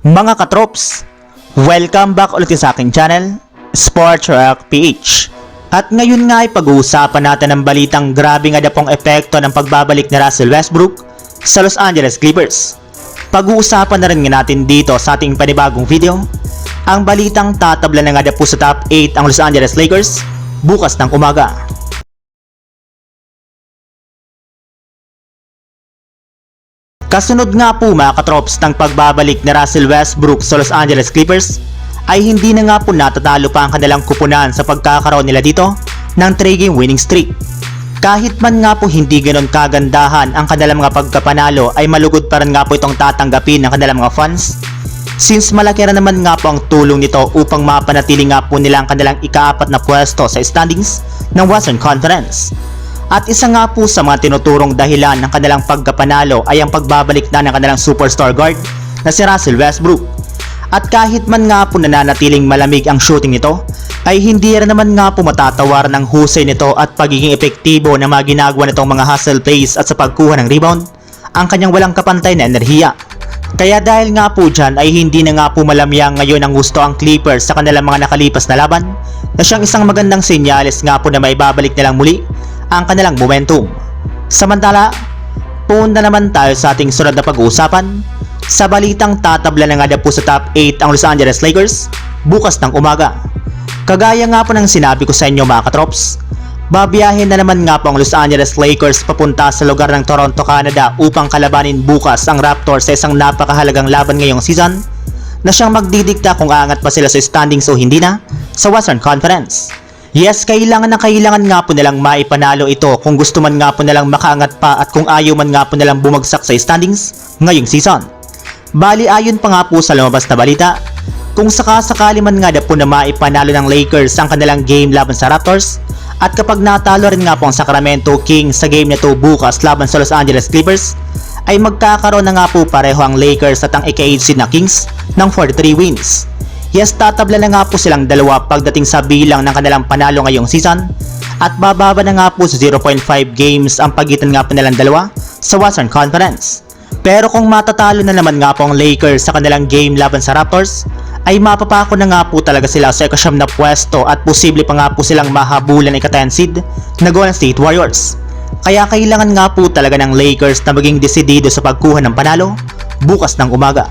Mga katrops, welcome back ulit sa aking channel, Sports Rock PH. At ngayon nga ay pag-uusapan natin ang balitang grabe nga na epekto ng pagbabalik ni Russell Westbrook sa Los Angeles Clippers. Pag-uusapan na rin nga natin dito sa ating panibagong video, ang balitang tatabla na nga po sa top 8 ang Los Angeles Lakers bukas ng umaga. Kasunod nga po mga katrops ng pagbabalik ni Russell Westbrook sa Los Angeles Clippers ay hindi na nga po natatalo pa ang kanilang kupunan sa pagkakaroon nila dito ng 3 game winning streak. Kahit man nga po hindi ganon kagandahan ang kanilang mga pagkapanalo ay malugod pa rin nga po itong tatanggapin ng kanilang mga fans since malaki rin naman nga po ang tulong nito upang mapanatili nga po nila ang kanilang ikaapat na pwesto sa standings ng Western Conference. At isa nga po sa mga tinuturong dahilan ng kanilang pagkapanalo ay ang pagbabalik na ng kanilang superstar guard na si Russell Westbrook. At kahit man nga po nananatiling malamig ang shooting nito, ay hindi rin naman nga po matatawar ng husay nito at pagiging epektibo na mga ginagawa nitong mga hustle plays at sa pagkuha ng rebound, ang kanyang walang kapantay na enerhiya. Kaya dahil nga po dyan ay hindi na nga po malamyang ngayon ang gusto ang Clippers sa kanilang mga nakalipas na laban na siyang isang magandang senyales nga po na may babalik nilang muli ang kanilang momentum. Samantala, punta naman tayo sa ating sunod na pag-uusapan sa balitang tatabla na nga po sa top 8 ang Los Angeles Lakers bukas ng umaga. Kagaya nga po ng sinabi ko sa inyo mga katrops, babiyahin na naman nga po ang Los Angeles Lakers papunta sa lugar ng Toronto, Canada upang kalabanin bukas ang Raptors sa isang napakahalagang laban ngayong season na siyang magdidikta kung aangat pa sila sa standings o hindi na sa Western Conference. Yes, kailangan na kailangan nga po nilang maipanalo ito kung gusto man nga po nilang makaangat pa at kung ayaw man nga po nilang bumagsak sa standings ngayong season. Bali ayon pa nga po sa lumabas na balita, kung sakasakali man nga na po na maipanalo ng Lakers ang kanilang game laban sa Raptors, at kapag natalo rin nga po ang Sacramento Kings sa game nito bukas laban sa Los Angeles Clippers, ay magkakaroon na nga po pareho ang Lakers at ang ika-8 seed na Kings ng 43 wins. Yes, tatabla na nga po silang dalawa pagdating sa bilang ng kanilang panalo ngayong season at bababa na nga po sa 0.5 games ang pagitan nga po nilang dalawa sa Western Conference. Pero kung matatalo na naman nga po ang Lakers sa kanilang game laban sa Raptors, ay mapapako na nga po talaga sila sa ikasyam na pwesto at posible pa nga po silang mahabulan ika 10 seed na Golden State Warriors. Kaya kailangan nga po talaga ng Lakers na maging desidido sa pagkuha ng panalo bukas ng umaga.